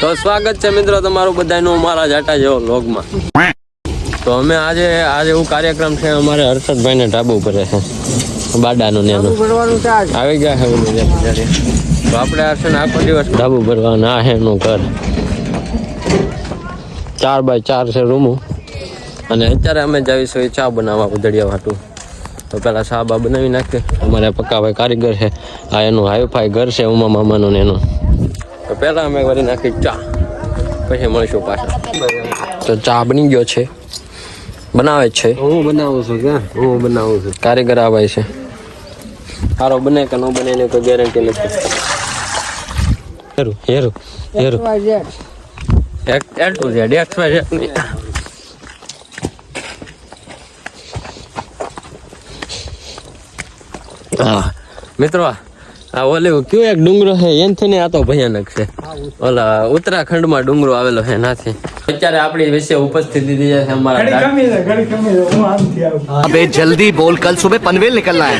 તો સ્વાગત છે મિત્રો તમારું બધાનું અમારા જાટા જેવો લોગમાં તો અમે આજે આજે એવું કાર્યક્રમ છે, અમારે હર્ષદભાઈ ને ઢાબુ ઉપર છે. બાડાનું ને એનું. આવી ગયા છે તો આપણે ને આખો દિવસ ઢાબુ ભરવાના, આ એનું ઘર. ચાર બાય ચાર છે રૂમું. અને અત્યારે અમે જઈશું એ ચા બનાવવા ઉદડિયા વાટું. તો પેલા ચા બા બનાવી નાખીએ અમારે પક્કા ભાઈ કારીગર છે. આ એનું હાઈફાઈ ઘર છે ઉમા મામાનું ને એનું. તો પહેલાં અમે કરી નાખી ચા. પછી મળીશું પાછા. તો ચા બની ગયો છે. બનાવે છે. હું બનાવું છું કે? હું બનાવું છું. કારીગર આવે છે. સારો બને કે ન બને એની કોઈ ગેરંટી નથી. હેરું હેરું હેરું. L to Z X Y Z હા. મિત્રો આ ઓલે કયો એક ડુંગરો છે એનથી ને ભયાનક છે. ઓલા ઉત્તરાખંડમાં ડુંગરો આવેલો છે નાથી અત્યારે આપણી વિશે ઉપસ્થિતિ જલ્દી બોલ કલ સુબહ પનવેલ નીકળના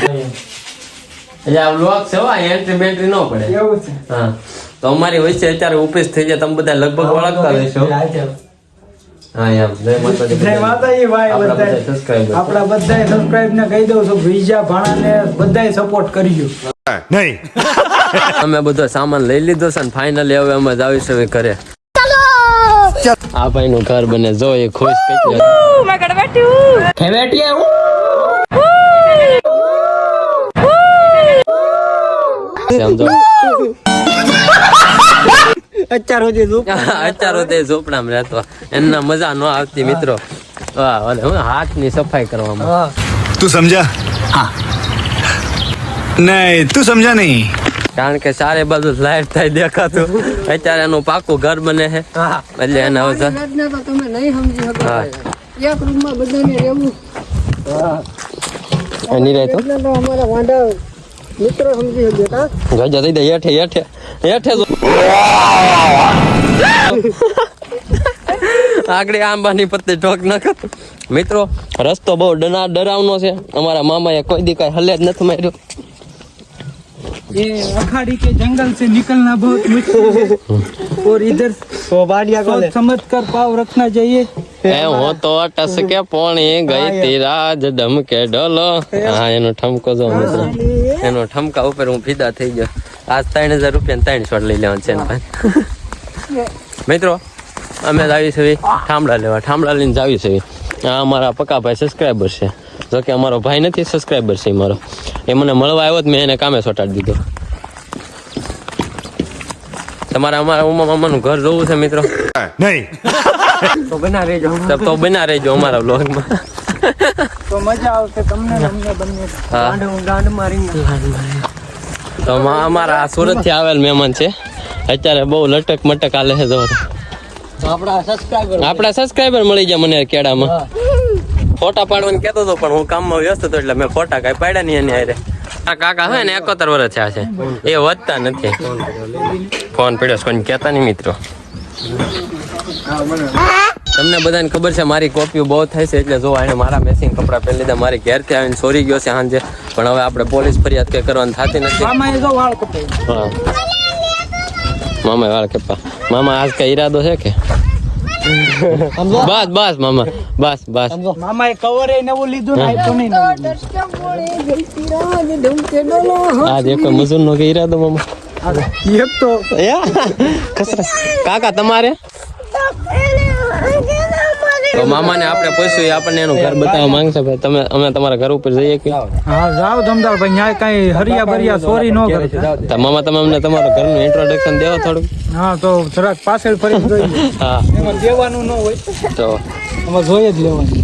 બેન્ટ્રી ન પડે. હા. તો અમારી હોય છે અત્યારે ઉપસ્થિત થઈ જાય તમે બધા લગભગ ઓળખતા હશો. હા એમ. જય માતાજી જય માતાજી ભાઈ બધા સબસ્ક્રાઇબ આપણા બધા સબસ્ક્રાઇબ ને કહી દઉં છું બીજા ભાણાને બધાય સપોર્ટ કરજો. નહીં. અમે બધો સામાન લઈ લીધો છે ને હવે અમે જ આવીશું હવે ઘરે. આ ભાઈ નું ઘર બને જો એ ખુશ એમના મજા ન આવતી મિત્રો. વાહ હાથની સફાઈ કરવામાં. તું સમજા નહીં તું સમજા નહીં. કારણ કે સારે બધું લાઈટ થાય દેખાતું. અત્યારે એનું પાકું ઘર બને છે. એટલે એને હવે તમે નહીં સમજી શકો. એક રૂમમાં બધાને રહેવું. એની રહેતો અમારા વાંડા મિત્રો સમજી શકતા ગજા થઈ દે હેઠે હેઠે હેઠે આગળ આંબાની પત્તે ઢોક ન કર મિત્રો રસ્તો બહુ ડરાવનો છે. અમારા મામાએ કોઈ દી કઈ હલે જ નથી માર્યો. ये अखाड़ी के जंगल से निकलना बहुत मुश्किल है और इधर તો બાડિયા सोच समझ कर पाव रखना चाहिए એ હું તો ટસકે પોણી ગઈ તી રાજ ડમકે ડોલો હા એનો ઠમકો જો મિત્રો એનો ઠમકા ઉપર હું ફીદા થઈ ગયો આજ ત્રણ હજાર રૂપિયા ત્રણ શોટ લઈ લેવાનું છે ને ભાઈ મિત્રો અમે જ આવી છે ઠામડા લેવા ઠામડા લઈને જ આવી છે આ અમારા પક્કા ભાઈ સબસ્ક્રાઈબર છે જો કે અમારો ભાઈ નથી સબસ્ક્રાઈબર છે મારો. એ મને મળવા આવ્યો જ મેં એને કામે સોટાડી દીધો. તમારે અમારા ઉમા મામાનું ઘર જોવું છે મિત્રો? નહીં. તો બના રહેજો તો તો બના રહેજો અમારા બ્લોગમાં તો મજા આવશે તમને અમને બંને. હા. ગાંડ મારીને તો અમારા આ સુરતથી આવેલ મહેમાન છે. અત્યારે બહુ લટક મટક આલે છે જોર તો. આપણા સબસ્ક્રાઇબર આપડા સબસ્ક્રાઈબર મળી જાય મને કેડામાં ફોટા પાડવાનું કેતો હતો પણ હું કામમાં વ્યસ્ત હતો એટલે મેં ફોટા કાંઈ પાડ્યા નહીં એની હારે. આ કાકા હોય ને એકોતર વર્ષ થયા છે. એ વધતા નથી. ફોન પડ્યો કોઈ કહેતા નહીં મિત્રો. તમને બધાને ખબર છે મારી કોપીઓ બહુ થાય છે એટલે જો એને મારા મેસિંગ કપડાં પહેરી લીધા મારી ઘેરથી આવીને સોરી ગયો છે સાંજે. પણ હવે આપણે પોલીસ ફરિયાદ કંઈ કરવાની થતી નથી. મામા વાળ કપા મામા આજ કઈ ઈરાદો છે કે? બસ બસ મામા. બસ બસ. મામા એ કવર એ નવું લીધું ને નવું લીધું. આજે કોઈ મજૂર નો કે ઈરાદો મામા. એક તો કસરત કાકા તમારે? તો મામાને આપણે પૂછ્યું આપણને એનું ઘર બતાવવા માંગશે. ભાઈ તમે અમે તમારા ઘર ઉપર જઈએ કે? હા જાઓ ધમદાર ભાઈ ન્યાય કઈ હરિયા ભરિયા સોરી ન કરે. તો મામા તમે અમને તમારા ઘરનું ઇન્ટ્રોડક્શન દેવો થોડુંક. હા તો જરાક પાછળ ફરી જોઈએ હા. એમાં દેવાનું ન હોય. તો એમાં જોઈએ જ લેવાનું.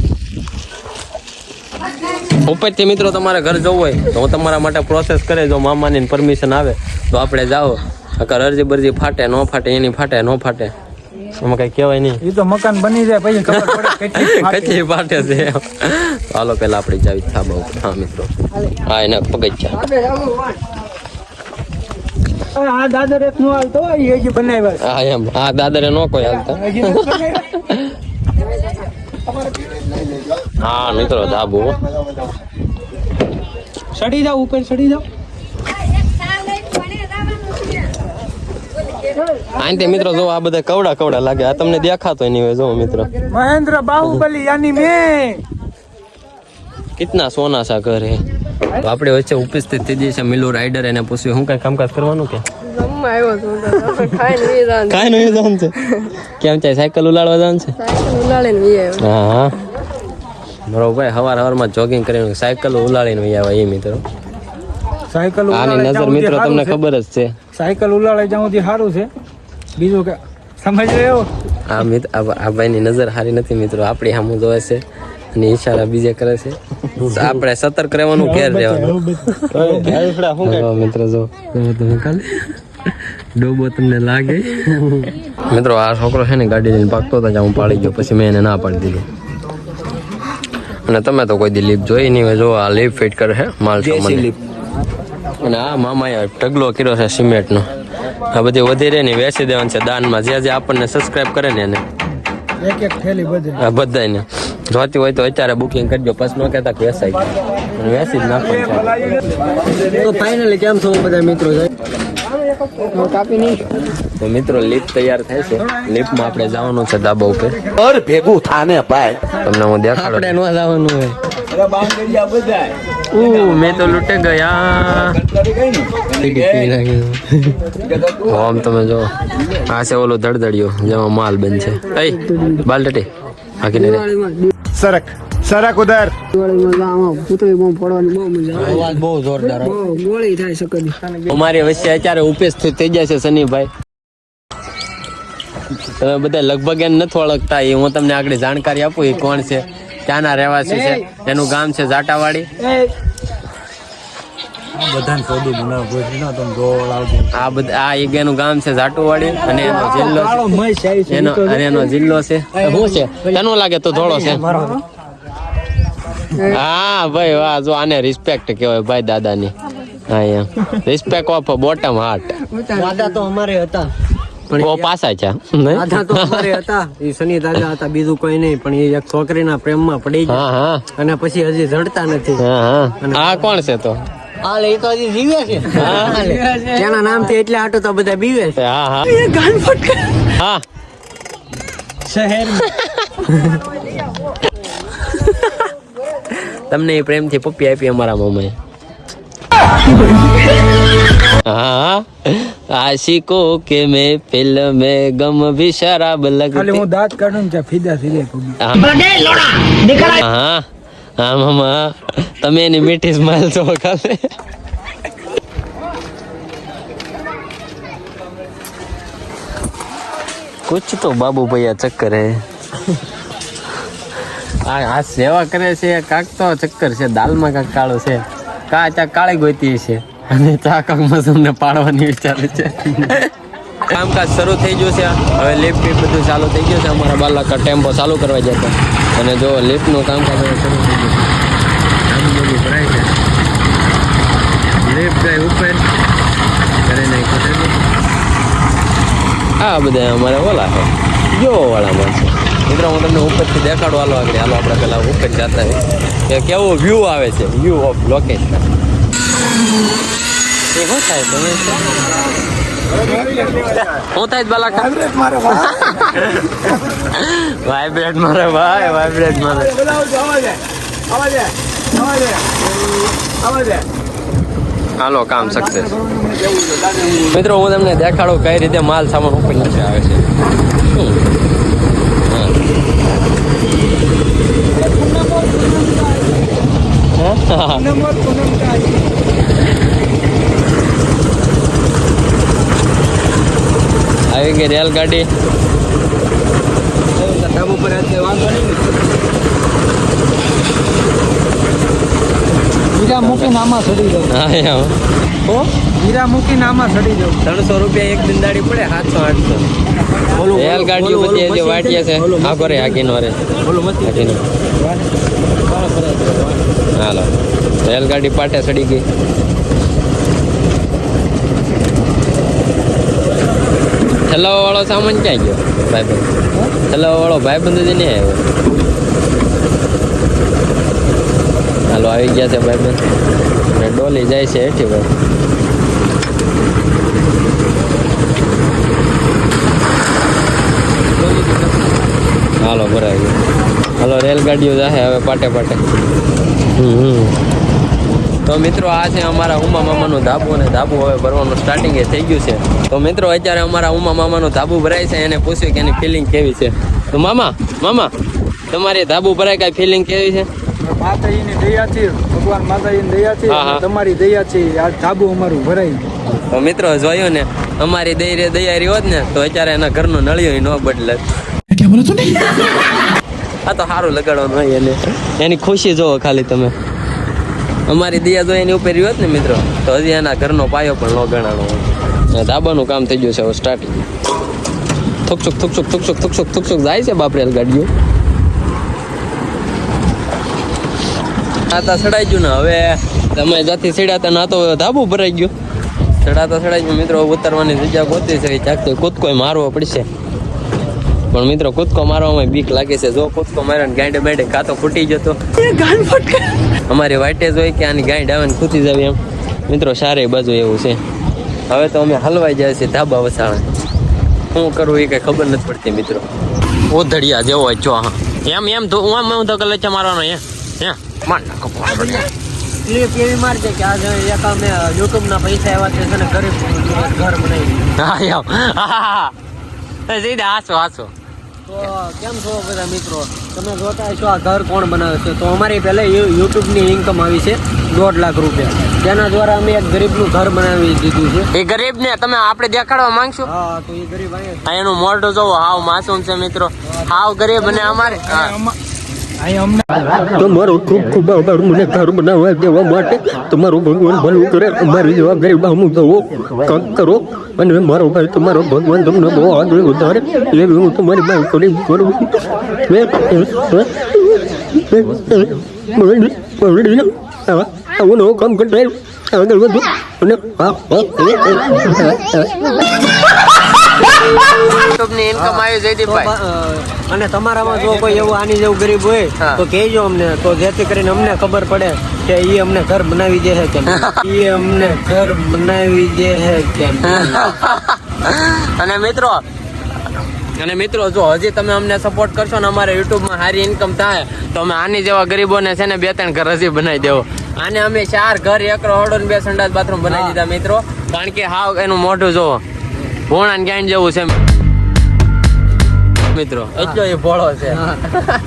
ઉપરથી મિત્રો તમારે ઘર જવું હોય તો હું તમારા માટે પ્રોસેસ કરે જો મામાની પરમિશન આવે તો આપણે જાઓ. અગર અરજી બરજી ફાટે ન ફાટે એની ફાટે ન ફાટે. એમાં કઈ કહેવાય નહીં. એ તો મકાન બની જાય પછી ખબર પડે કેટલી ફાટે. છે. હાલો પેલા આપણે જાવી થાબા ઉપર. હા મિત્રો. હા એના પગથિયા આ દાદર નો હાલતો એ હજી બનાવ્યા હા એમ. હા દાદરે નો કોઈ હાલતા. હા મિત્રો ધાબુ. ચડી સડી જાઓ ઉપર સડી જાઓ. આંટી મિત્રો જો આ બધા કવડા કવડા લાગે. આ તમને દેખાતો નહીં હોય જો મિત્રો. મહેન્દ્ર બાહુબલી યાની મે. કિતના સોના સા ઘર હે? તો આપણે વચ્ચે ઉપસ્થિત થઈ જઈએ છે મિલુ રાઈડર એને પૂછ્યું હું કઈ કામકાજ કરવાનું કે? આવ્યો છું. કાંઈ નહીં જવાનું. છે? કેમ ચાય સાયકલ ઉલાડવા જવાનું છે? ઉલાળીને હા બરોબર ભાઈ હવાર હવારમાં જોગિંગ કરીને સાયકલ ઉલાડીને એ મિત્રો. સાયકલ આની ઉલાળે નજર મિત્રો તમને ખબર જ છે. સાયકલ ઉલાળે જ્યાં સુધી સારું છે. બીજું કે સમજ રહ્યો આ મિત્ર આ ભાઈની નજર સારી નથી મિત્રો આપણી સામું જોવે છે અને ઈશારા બીજે કરે છે. આપણે સતર્ક રહેવાનું ઘેર રહેવાનું. મિત્રો જો. તમે કાલે ડોબો તમને લાગે. મિત્રો આ છોકરો છે ને ગાડી લઈને પાકતો હતો હું પાડી ગયો પછી મેં એને ના પાડી દીધું. અને તમે તો કોઈ દી લીપ જોઈ નહીં હોય જો આ લીપ ફિટ કરે છે માલ સામાન અને આ મામાએ ઢગલો કર્યો છે સિમેન્ટનો. આ બધી વધારે ને વેચી દેવાનું છે દાનમાં. જે જે આપણને સબસ્ક્રાઈબ કરે ને એને. એક એક થેલી બધી. બધાને જોતી હોય તો અત્યારે બુકિંગ કરજો. પછી નો કહેતા કે વેસાઈ ગયું વેસી જ નાખો તો ફાઇનલી કેમ છો બધા મિત્રો? મિત્રો લિફ્ટ તૈયાર થાય છે. લિફ્ટમાં આપણે જવાનું છે ધાબા ઉપર. ભેગું થાને ભાઈ. તમને હું દેખાડું આપણે ન જવાનું હોય. મેં તો અત્યારે ઉપસ્થિત થઈ જાય છે સનીભાઈ તમે બધા લગભગ એમ નથી ઓળખતા એ હું તમને આગળ જાણકારી આપું એ કોણ છે. ક્યાંના રહેવાસી છે. એનું ગામ છે જાટાવાડી આ બધા આ એનું ગામ છે જાટુવાડી અને એનો જિલ્લો એનો અને એનો જિલ્લો છે. શું છે? તેનો લાગે તો થોડો છે? હા ભાઈ વાહ જો આને રિસ્પેક્ટ કહેવાય ભાઈ દાદાની. હા રિસ્પેક્ટ ઓફ બોટમ હાર્ટ દાદા તો અમારે હતા. ઓ પાસા છે. આધા તો અમારે હતા. એ શનિ દાદા હતા બીજું કોઈ નહીં. પણ એ એક છોકરીના પ્રેમમાં પડી ગયા હા હા. અને પછી હજી જડતા નથી. હા હા. આ કોણ છે તો? હા લે તો હજી જીવે છે. જેના નામથી એટલે આટો તો બધા બીવે છે. હા હા. હા. શહેર તમને એ પ્રેમથી પપ્પી આપી અમારા મમ્મીએ હા. આશિકો કે મે ફિલ્મ મે ગમ ભી શરાબ લગતી ખાલી હું દાંત કાઢું ને ફિદા થઈ જાય બડે લોડા દીકરા હા. હા મામા. તમે એની મીઠી સ્માઈલ તો ખાલે. કુછ તો બાબુ ભૈયા ચક્કર હે. આ સેવા કરે છે કાક તો ચક્કર છે દાલમાં કાક કાળો છે. કા ત્યાં કાળી ગોતી છે અને ચા કાક મસમને પાડવાની વિચારે છે. કામકાજ શરૂ થઈ ગયું છે. હવે લિફ્ટ બી બધું ચાલુ થઈ ગયું છે. અમારા બાલાકા ટેમ્પો ચાલુ કરવા જતો અને જો લિફ્ટનું કામકાજ શરૂ થઈ ગયું બધું ભરાય છે. લિફ્ટ જાય ઉપર. આ બધા અમારે ઓલા છે. જો વાળા માણસો. મિત્રો હું તમને ઉપરથી દેખાડવા હાલો આગળ. હાલો આપણે પેલા ઉપર જતા કે કેવો વ્યૂ આવે છે. વ્યૂ ઓફ લોકેશન શું થાય તમે હું થાય બાલા વાઇબ્રેટ મારે ભાઈ વાઇબ્રેટ મારે. હાલો કામ સક્સેસ મિત્રો હું તમને દેખાડું કઈ રીતે માલ સામાન ઉપર નીચે આવે છે. હા. હા. આવી ગઈ રેલગાડી. હીરા મૂકીને આમાં ચડી જાવ હા એમ. ઓ હીરા મૂકીને આમાં ચડી જાવ ત્રણસો રૂપિયા એક દિનદાડી પડે સાતસો આઠસો. રેલગાડીઓ બધી જે વાટીએ છે આ કરે હાકીનો રે ઓલું હાલો. રેલગાડી પાટે સડી ગઈ. ઠલાવાવાળો સામાન ક્યાં ગયો? ભાઈબંધ. વાળો ભાઈબંધ જ નહીં આવ્યો. હાલો, આવી ગયા છે ભાઈબંધ. અને ડોલી જાય છે હેઠી ભાઈ. હાલો, ભરાઈ ગયો. હાલો, રેલગાડીઓ જાહે હવે પાટે પાટે. હમ હમ. તો મિત્રો આ છે અમારા ઉમા મામાનું ધાબુ અને ધાબુ હવે ભરવાનું સ્ટાર્ટિંગ એ થઈ ગયું છે. તો મિત્રો અત્યારે અમારા ઉમા મામાનું ધાબુ ભરાય છે એને પૂછ્યું કે એની ફિલિંગ કેવી છે. તો મામા મામા તમારી ધાબુ ભરાય કઈ ફિલિંગ કેવી છે? માતાજીની દયાથી ભગવાન માતાજીની હા. અને તમારી દયાથી આ ધાબુ અમારું ભરાય. તો મિત્રો જોયું ને અમારી દઈ દયારી હોત ને તો અત્યારે એના ઘરનું નળિયું ન બદલે. આ તો સારું લગાડવાનું હોય એને. એની ખુશી જોવો ખાલી તમે. અમારી દિયા તો એની ઉપર રહ્યો ને મિત્રો, તો હજી એના ઘરનો પાયો પણ ન ગણાણો ધાબાનું કામ થઈ ગયું છે હવે સ્ટાર્ટિંગ થુકસુક થુકસુક થુકસુક થુકસુક થુકસુક જાય છે બાપરેલ ગાડીઓ નાતા સડાઈ ગયું ને, હવે તમે જ્યાંથી સડાતા ના તો ધાબુ ભરાઈ ગયું. ચડાતા સડાઈ ગયું, મિત્રો ઉતરવાની જગ્યા ગોતી છે ચાકતે કૂદકો મારવો પડશે. પણ મિત્રો, કૂદકો મારવામાં બીક લાગે છે. જો કૂદકો મારે ગાંડે બાંડે કાતો ફૂટી જતો. અમારી વાટેજ હોય કે આની ગાંડ આવે ને ખૂતી જાવ એમ. મિત્રો સારી બાજુ એવું છે. હવે તો અમે હલવાઈ જાય છે ધાબા વસાણા શું કરવું એ કઈ ખબર નથી પડતી મિત્રો. ઓધડિયા જેવો હોય જો હા. એમ એમ તો હું હું તો કલે મારવાનો એ હે? માર નાખો ક્લિપ એવી મારજે કે આજે એક અમે યુટ્યુબના પૈસા આવ્યા છે અને ગરીબ ઘર બનાવી હા હા હા સીધા હાસો હાસો. તો કેમ છો બધા મિત્રો? તમે જોતા હશો આ ઘર કોણ બનાવે છે? તો અમારી પહેલા યુટ્યુબની ઇન્કમ આવી છે દોઢ લાખ રૂપિયા. તેના દ્વારા અમે એક ગરીબનું ઘર બનાવી દીધું છે. એ ગરીબ ને તમે આપણે દેખાડવા માંગશો? હા તો એ ગરીબ અહીંયા એનું મોઢું જોવો હાવ માસૂમ છે મિત્રો. હાવ ગરીબ અને અમારે તમારો ખૂબ ખૂબ આભાર મને ઘર બનાવવા દેવા માટે તમારું ભગવાન ભલું કરે અમારી જેવા ગરીબ હું જવો કંઈક કરો અને મારો ભાઈ તમારો ભગવાન તમને બહુ આગળ વધારે એ હું તમારી ભાઈ કરી કરું આવું નવું કામ કરતા આગળ વધુ અને YouTube ની ઇન્કમ આવી જયદીપભાઈ. અને તમારામાં જો કોઈ એવું આની જેવું ગરીબ હોય. તો કહેજો અમને તો જેથી કરીને અમને ખબર પડે કે એ અમને ઘર બનાવી દે છે કે એ અમને ઘર બનાવી દે છે કે અને મિત્રો અને મિત્રો જો હજી તમે અમને સપોર્ટ કરશો ને અમારે યુટ્યુબમાં સારી ઇન્કમ થાય તો અમે આની જેવા ગરીબોને છે ને બે ત્રણ ઘર હજી બનાવી દેવો. આને અમે ચાર ઘર એક રોડો ને બે સંડાસ બાથરૂમ બનાવી દીધા મિત્રો. કારણ કે હાવ એનું મોઢું જોવો ભોણા અનકાઈન જેવું છે મિત્રો એટલો એ ભોળો છે.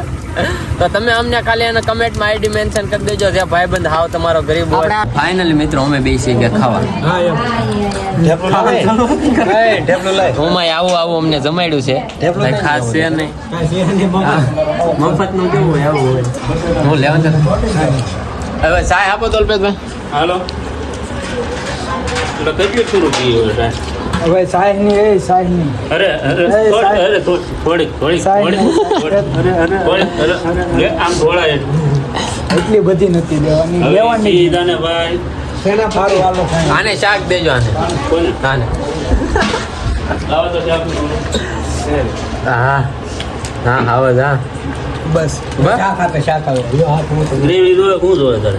તો તમે અમને ખાલી એને કમેન્ટમાં આઈડી મેન્શન કરી દેજો જે ભાઈબંધ હાવ તમારો ગરીબ હોય. ફાઇનલી મિત્રો અમે બેસી ગયા ખાવા. ઓમાં આવું આવું અમને જમાડ્યું છે. ખાસ છે નહીં. મફત. નું કેવું હોય આવું હોય. હું લેવા હવે સાહેબ આપો તો અલ્પેશભાઈ. હાલો. કેટલું શરૂ થઈ હવે હવે સાહેબની એ સાહેબની. અરે અરે થોડી- થોડી થોડી આમ થોડા એટલી બધી નથી લેવાની. લેવાની સીધા ભાઈ. શેના સારું હાલો. આને શાક દેજો આને. કોને? આને. લાવો તો શાક. હા હા આવો હા. બસ. બસ? શાક આપે શાક આવે ગ્રેવી જોવે શું જોવે તારે?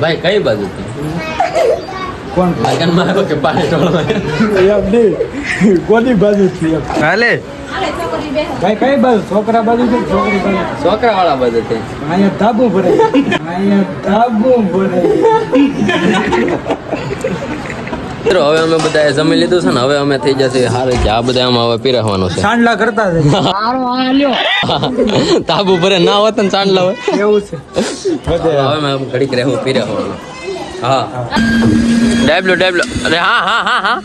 ભાઈ કઈ બાજુ કોણ? ભાગન મારો કે પાણી ટોળવા એમ નહીં. કોની બાજુ થી હાલે. ભાઈ કઈ બાજુ? છોકરા બાજુ છે છોકરી બાજુ? છોકરા વાળા બાજુ છે. અહીંયા ધાબુ ભરાય. અહીંયા ધાબુ ભરાય. મિત્રો હવે અમે બધાએ જમી લીધું છે ને હવે અમે થઈ જશે. હારે કે આ બધા આમાં હવે પીરસવાનું છે. સાંડલા કરતા છે. તાબુ ભરે ના હોત ને ચાંદલા હોય. એવું છે. હવે અમે ઘડીક રહેવું પીરસવાનું હા. ડેબલો ડેબલો અરે હા હા હા હા.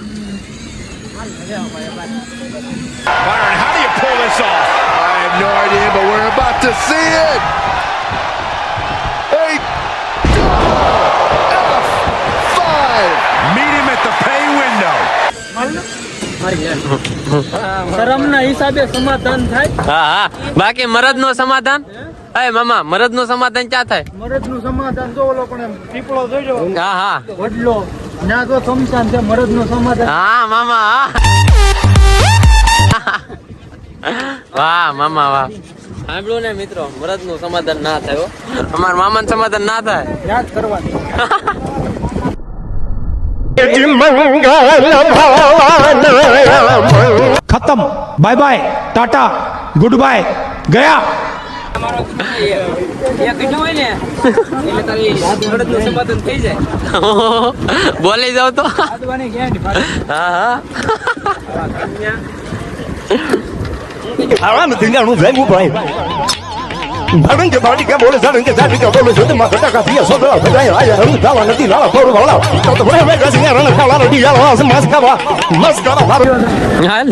Byron, how do you pull this off? I have no idea, but we're about to see it. શરમના હિસાબે સમાધાન થાય. હા હા. બાકી મરદનું સમાધાન અરે મામા મરદનું સમાધાન ક્યાં થાય? મરદનું સમાધાન જો ઓલો પણ પીપળો જોજો હા હા. વડલો. ના તો સમસાન છે મરદનું સમાધાન. હા મામા હા. વાહ મામા વાહ. સાંભળ્યું ને મિત્રો મરદનું સમાધાન ના થાય. અમારા મામા સમાધાન ના થાય? યાદ કરવાની. ખતમ bye bye tata goodbye ગયા બોલી જાવ તો. હા હા હું ભાઈ. ભાડું કે કે બોલે જાણું કે બોલે જો તમા કટા કા પિયા સોદરા બજાય આયા રંગ દાવા નથી લાવા કોરું વાળા. તો તો ભલે મેં ગસિંગ રણ ખાલા રડી યાર વાસ માસ કાવા મસ કાવા હાલ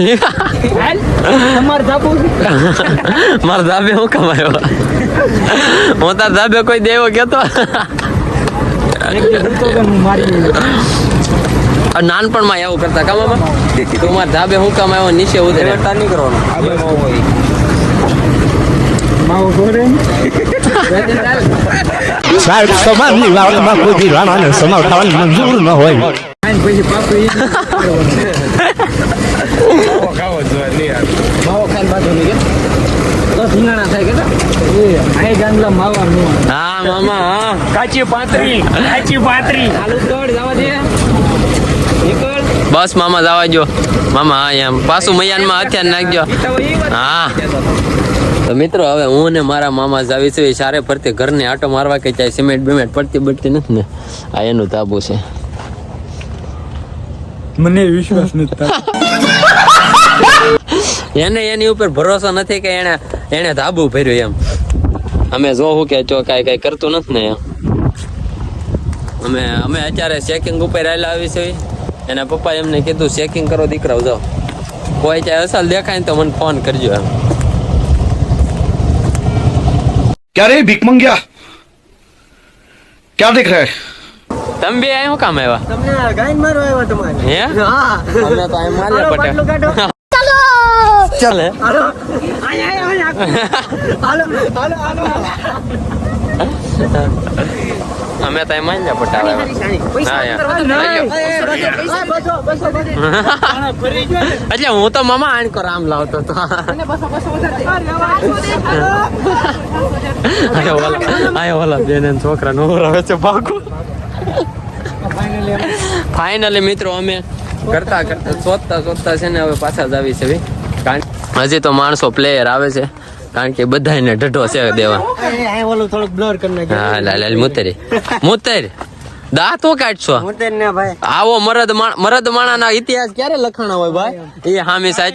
હાલ? તમારે છે? મારા ધાબે હું કમાયો? હું તાર ધાબે કોઈ દેવો કેતો જતો નાનપણમાં એવું કરતા કમામાં તું મારા ધાબે હું કમાયો નીચે ઉતરે નહીં કરવાનો માવો Goreng. સાહેબ સમાનની વાતમાં કોઈ રાણાને સમાવ થવાની મંજૂર ન હોય નો મામા કાચી પાતરી કાચી પાતરી. બસ મામા જવા જો મામા હા એમ પાછું મૈયાનમાં હથિયાર નાખજો હા તો મિત્રો હવે હું ને મારા મામા જાવી છે. સારે ફરતી ઘરને આટો મારવા કે ચાહે સિમેન્ટ બિમેન્ટ પડતી પડતી નથી ને. આ એનું તાબુ છે. મને વિશ્વાસ નથી એને એની ઉપર ભરોસો નથી કે એને એને ધાબુ ભર્યું એમ. અમે જોવું કે જો કાંઈ કાંઈ કરતું નથી ને અમે અમે અત્યારે ચેકિંગ ઉપર આવેલા આવી છે. એના પપ્પા એમને કીધું ચેકિંગ કરો દીકરાઓ જાઓ. કોઈ ચાહે અસલ દેખાય ને તો મને ફોન કરજો એમ. क्या रे भिक मंगिया क्या देख रहा है તમે બે અહીં શું કામ આવ્યા તમને ગાયન મારો આવ્યો તમારે હે હા અમે તો અહીં હાલો, માલ્યા બાટલો કાઢો. પટેલ ચાલે હાલો આય, આય, આય. હાલો હાલો હાલો અમે તો એમાં જ ને બસો. એટલે હું તો મામા આણ કરો આમ લાવતો તો. આયો ઓલા બેન છોકરા નો રહે છે ભાગો. ફાઇનલી મિત્રો અમે કરતા કરતા શોધતા શોધતા છે ને હવે પાછા જ આવી છે હજી તો માણસો પ્લેયર આવે છે. કારણ કે બધાને ઢઢો છે દેવા. થોડુંક બ્લર કરી હા લાલ લાલ મુતરી. મુતરી. દાંતો કાઢશો? ને આવો મરદ માણ- મરદ માણાના ઇતિહાસ ક્યારે લખાણા હોય ભાઈ? એ હામી સાચ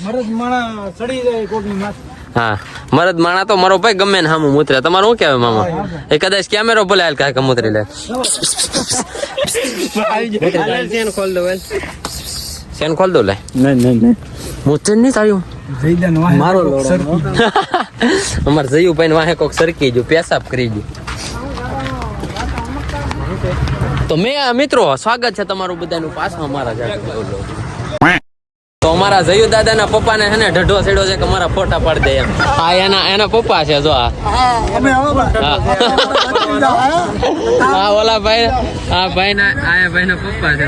મરદ માણા ચડી જાય કોકની માથે. હા મરદ માણા તો મારો ભાઈ ગમે ને હામું મૂતરે. તમારું શું કહેવાય મામા? એ કદાચ કેમેરો ભલે હાલ કાંઈક મૂતરી લે. સેન ખોલ દો લે નહીં નહીં. તાર્યું નહીં વાહે મારો લોડો. અમાર જયું ભાઈ વાહે કોક સરકી ગયું પેશાબ કરી ગયું. તો મેં મિત્રો સ્વાગત છે તમારું બધાનું પાછા અમારા જાતે. અમારા જયુ દાદાના પપ્પાને છે ને ઢઢો છેડો છે કે મારા ફોટા પાડી દે એમ. હા એના એના પપ્પા છે જો હા. ઓલા ભાઈ, હા ભાઈ ના આ ભાઈ ના પપ્પા છે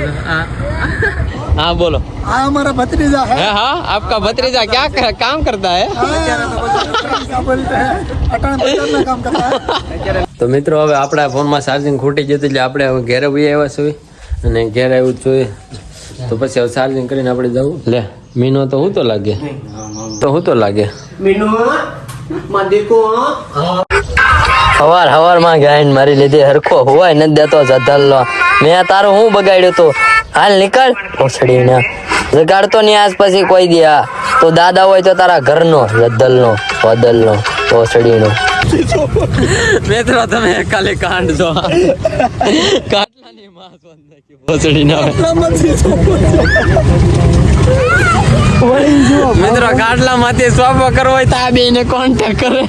હા. બોલો હા અમારા ભત્રીજા હે, હા? આપકા ભત્રીજા ક્યાં કામ કરતા હે? તો મિત્રો, હવે આપણા ફોનમાં ચાર્જિંગ ખૂટી જતું એટલે આપણે હવે ઘેરે બી આવ્યા છીએ. અને ઘેર આવ્યું જોઈએ. તો પછી હવે ચાર્જિંગ કરીને આપણે જવું. લે મીનો તો હું તો લાગે? તો હું તો લાગે? હવાર હવારમાં ગાયન મારી લીધી હરખો હોવાય નથી દેતો જધલ નો મેં તારું હું બગાડ્યું તું? હાલ નીકળ. ઓછડી ને જગાડતો ની આસ પછી કોઈ દે તો દાદા હોય તો તારા ઘરનો જદ્દલ નો વદલ નો ઓછડી નો મિત્રો તમે કાલે કાંડ છો મિત્રો કાટલા માંથી સ્વાપો કરવો હોય તો આ બે ને કોન્ટેક્ટ કરે.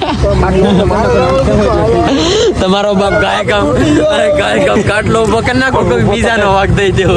તમારો બાપ ગાય કામ અરે ગાય કામ કાટલો ઊભો કરી નાખો કોઈ બીજાનો વાગ દઈ દેવો.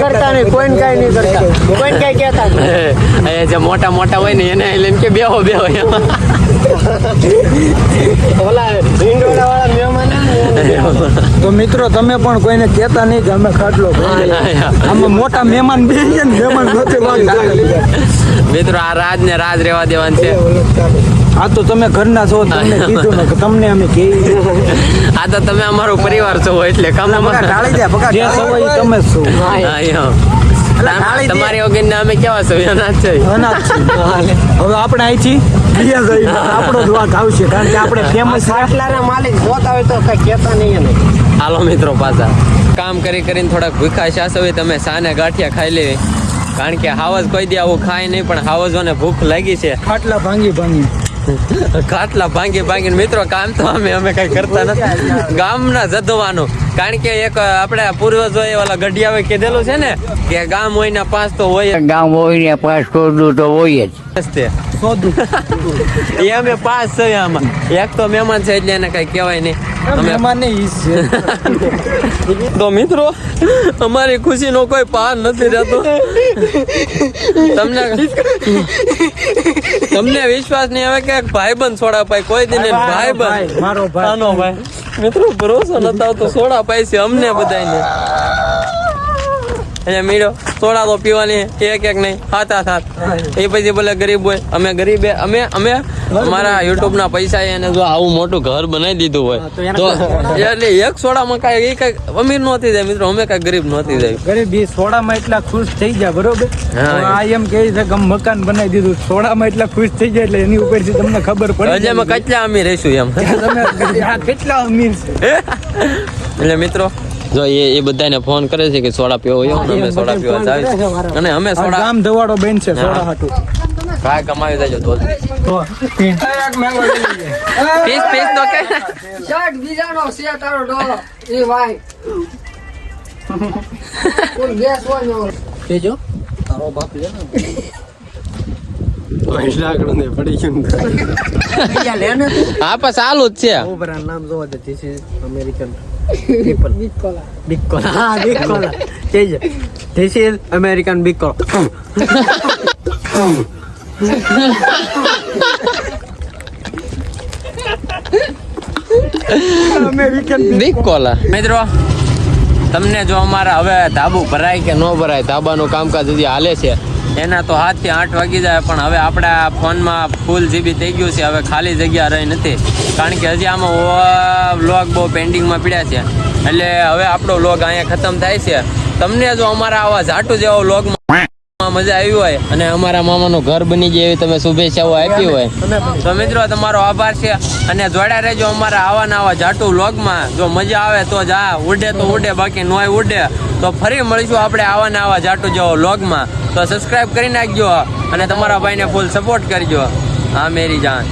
કરતા નહીં કાંઈ નહીં કરતા. કહેતા જે મોટા મોટા હોય ને એને લઈને કે બેહો બેહો એમાં. ઓલા હિંડોળા મહેમાન તો મિત્રો તમે પણ કોઈને કહેતા નહીં કે અમે ખાટલો આમાં મોટા મહેમાન બે છે ને મહેમાન નથી મિત્રો આ રાજ ને રાજ રેવા દેવાનું છે. આ તો તમે ઘરના છો તમને કીધું ને તમને અમે કે આ તો તમે અમારો પરિવાર છો એટલે કામ ટાળી દે બકા જે છો. એ. તમે છો તમારી વગર ને અમે કેવા છો? અનાથ છે. અનાજ છે. હવે આપણે અહીંથી બીજા જઈ આપણો જ વાત આવશે કારણ કે આપણે ફેમસ આટલાના માલિક મોત આવે તો કઈ કહેતા નહીં હાલો મિત્રો પાછા. કામ કરી કરીને થોડાક ભૂખા શાસવી તમે સાને ગાંઠિયા ખાઈ લેવી. કારણ કે હાવજ કોઈ દી આવું ખાય નહીં પણ હાવજોને ભૂખ લાગી છે. ખાટલા ભાંગી ભાંગી. ખાટલા ભાંગી ભાંગીને મિત્રો કામ તો અમે અમે કઈ કરતા નથી. ગામના જધવાનું. કારણ કે એક આપણે પૂર્વજોએ ઓલા ગઢિયાએ કીધેલું છે ને કે ગામ હોય ને પાંચ તો હોય ગામ હોય ને પાંચ કોડું તો હોય જ. સોદું એ અમે પાંચ છે આમાં. એક તો મહેમાન છે એટલે એને કઈ કહેવાય નહીં. તો મિત્રો અમારી ખુશીનો કોઈ પાર નથી રહેતો. તમને તમને વિશ્વાસ નહીં આવે કે ભાઈ ભાઈબંધ સોડા પાય. કોઈ દિન ભાઈબંધ. ભાઈ, મારો ભાઈ. ભાઈ. મિત્રો ભરોસો નતો આવતો સોડા પાય છે અમને બધાને અહીંયા મીડો સોડા તો પીવાની એક એક નહીં હાથ હાથ હાથ એ પછી ભલે ગરીબ હોય અમે ગરીબ અમે અમે અમારા યુટ્યુબ ના પૈસા એને જો આવું મોટું ઘર બનાવી દીધું હોય તો એટલે એક સોડામાં કાંઈ એ કઈ અમીર નહોતી જાય મિત્રો અમે કાંઈ ગરીબ નહોતી જાય. ગરીબ એ સોડામાં એટલા ખુશ થઈ ગયા બરોબર? આ એમ કહે છે કે મકાન બનાવી દીધું. સોડામાં એટલા ખુશ થઈ ગયા એટલે એની ઉપરથી તમને ખબર હજી પડે અમે કેટલા અમીર રહીશું એમ. તમે કેટલા અમીર છે? એટલે મિત્રો જો એ એ બધાને ફોન કરે છે કે સોડા પીવો હોય અને અમે સોડા પીવા જાવી અને અમે સોડા ગામ ધવાડો બેન છે સોડા હાટુ. કાય કમાવી દેજો તો. પીસ પીસ તો કે. શર્ટ બીજાનો છે તારો ડોલો એ ભાઈ. કોઈ ગેસ હોય ને કેજો. તારો બાપ લે હા પણ ચાલુ જ છે. નામ જોવા દે this is American people cola big cola હા બિગ કોલા કેજે this is American big cola big cola મિત્રો તમને જો અમારા હવે ધાબુ ભરાય કે ન ભરાય ધાબાનું કામકાજ હજી હાલે છે. એના તો હાથથી આઠ વાગી જાય, પણ હવે આપણા ફોનમાં ફૂલ જીબી થઈ ગયું છે, હવે ખાલી જગ્યા રહી નથી. કારણ કે હજી આમાં વ્લોગ બહુ પેન્ડિંગમાં પડ્યા છે. એટલે હવે આપણો વ્લોગ અહીંયા ખતમ થાય છે. તમને જો અમારા આવા ઝાટુ જેવા વ્લોગમાં મજા આવી હોય અને અમારા મામાનું ઘર બની જાય એવી તમે શુભેચ્છાઓ આપી હોય. તો મિત્રો, તમારો આભાર છે. અને જોડ્યા રહેજો અમારા આવા નવા જાટુ વ્લોગમાં. જો મજા આવે તો જા ઉડે તો ઉડે, બાકી નોય ઉડે. તો ફરી મળીશું આપણે આવા ને આવા જાટુ જેવો વ્લોગમાં. તો સબસ્ક્રાઇબ કરી નાખજો અને તમારા ભાઈને ફૂલ સપોર્ટ કરજો. હા, મેરી જાન.